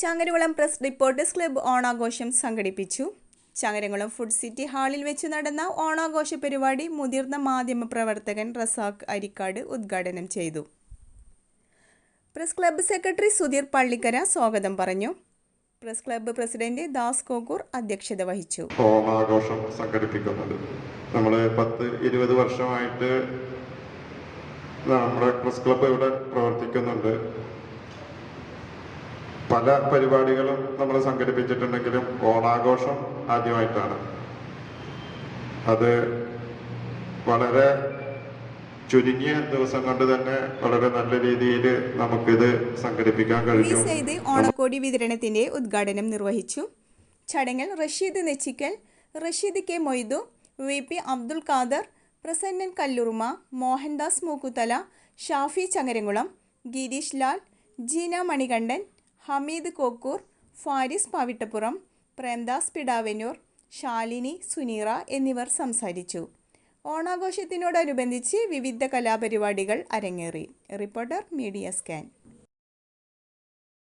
Changaramkulam press reporters club ഓണാഘോഷം സംഘടിപ്പിച്ചു. Changaramkulam food city ഹാളിൽ വെച്ച് നടന്ന ഓണാഘോഷ പരിപാടി മുതിർന്ന മാധ്യമ പ്രവർത്തകൻ റസാഖ് അരിക്കാട് ഉദ്ഘാടനം ചെയ്തു. Press club secretary Sudheer Pallikkara സ്വാഗതം പറഞ്ഞു. Press club president Das Kokkur അധ്യക്ഷത വഹിച്ചു. ഓണാഘോഷം സംഘടിപ്പിക്കുന്നത് നമ്മൾ പത്ത് ഇരുപത് വർഷമായിട്ട് നമ്മുടെ പ്രസ് ക്ലബ്ബ് ഇവിടെ പ്രവർത്തിക്കുന്നുണ്ട്. പല പരിപാടികളും നമ്മൾ സംഘടിപ്പിച്ചിട്ടുണ്ടെങ്കിലും ഓണാഘോഷം ആദ്യമായിട്ടാണ്. അത് വളരെ ചുരുങ്ങിയ ദിവസം കൊണ്ട് തന്നെ വളരെ നല്ല രീതിയിൽ നമുക്കിത് സംഘടിപ്പിക്കാൻ കഴിഞ്ഞു ഓണക്കോടി വിതരണത്തിന്റെ ഉദ്ഘാടനം നിർവഹിച്ചു ചടങ്ങിൽ Rasheed Nechikkal Rasheed K Moidu V P Abdul Khader Prasannan Kallurumma Mohandas Mookkuthala Shafi Changaramkulam Girish Lal Jeena Manikandan Hameed Kokkur Faris Pavittappuram Premdas Pidavannur Shalini Suneera എന്നിവർ സംസാരിച്ചു. ഓണാഘോഷത്തിനോടനുബന്ധിച്ച് വിവിധ കലാപരിപാടികൾ അരങ്ങേറി. Reporter media scan.